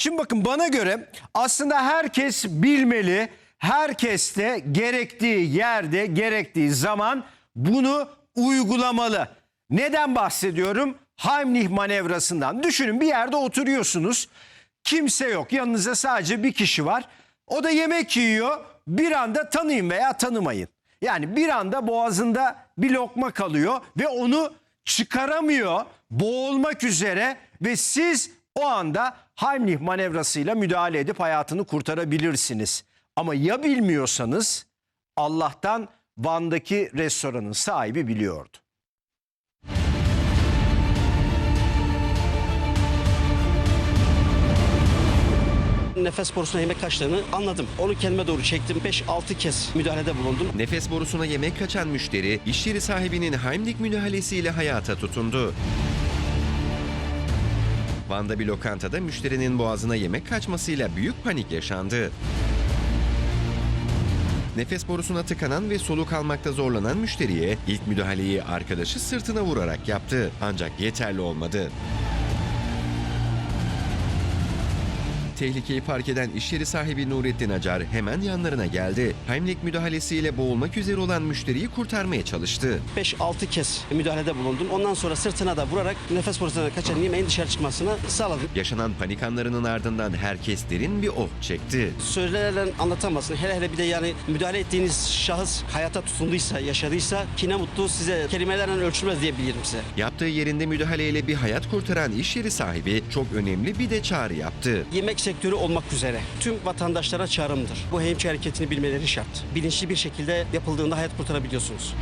Şimdi bakın bana göre aslında herkes bilmeli. Herkes de gerektiği yerde, gerektiği zaman bunu uygulamalı. Neden bahsediyorum? Heimlich manevrasından. Düşünün bir yerde oturuyorsunuz. Kimse yok. Yanınızda sadece bir kişi var. O da yemek yiyor. Bir anda tanıyın veya tanımayın. Yani bir anda boğazında bir lokma kalıyor ve onu çıkaramıyor. Boğulmak üzere ve siz o anda Heimlich manevrasıyla müdahale edip hayatını kurtarabilirsiniz. Ama ya bilmiyorsanız Allah'tan Van'daki restoranın sahibi biliyordu. Nefes borusuna yemek kaçtığını anladım. Onu kendime doğru çektim. 5-6 kez müdahalede bulundum. Nefes borusuna yemek kaçan müşteri, iş yeri sahibinin Heimlich müdahalesiyle hayata tutundu. Van'da bir lokantada müşterinin boğazına yemek kaçmasıyla büyük panik yaşandı. Nefes borusuna tıkanan ve soluk almakta zorlanan müşteriye ilk müdahaleyi arkadaşı sırtına vurarak yaptı. Ancak yeterli olmadı. Tehlikeyi fark eden iş yeri sahibi Nurettin Acar hemen yanlarına geldi. Heimlich müdahalesiyle boğulmak üzere olan müşteriyi kurtarmaya çalıştı. 5-6 kez müdahalede bulundum. Ondan sonra sırtına da vurarak nefes borusuna kaçan yemeğin dışarı çıkmasını sağladım. Yaşanan panik anlarının ardından herkes derin bir oh çekti. Sözlerle anlatamazsın. Hele hele bir de yani müdahale ettiğiniz şahıs hayata tutunduysa, yaşadıysa ki ne mutlu size kelimelerle ölçülmez diyebilirim size. Yaptığı yerinde müdahaleyle bir hayat kurtaran iş yeri sahibi çok önemli bir de çağrı yaptı. Yemek sektörü olmak üzere tüm vatandaşlara çağrımdır. Bu hemşire hareketini bilmeleri şart. Bilinçli bir şekilde yapıldığında hayat kurtarabiliyorsunuz.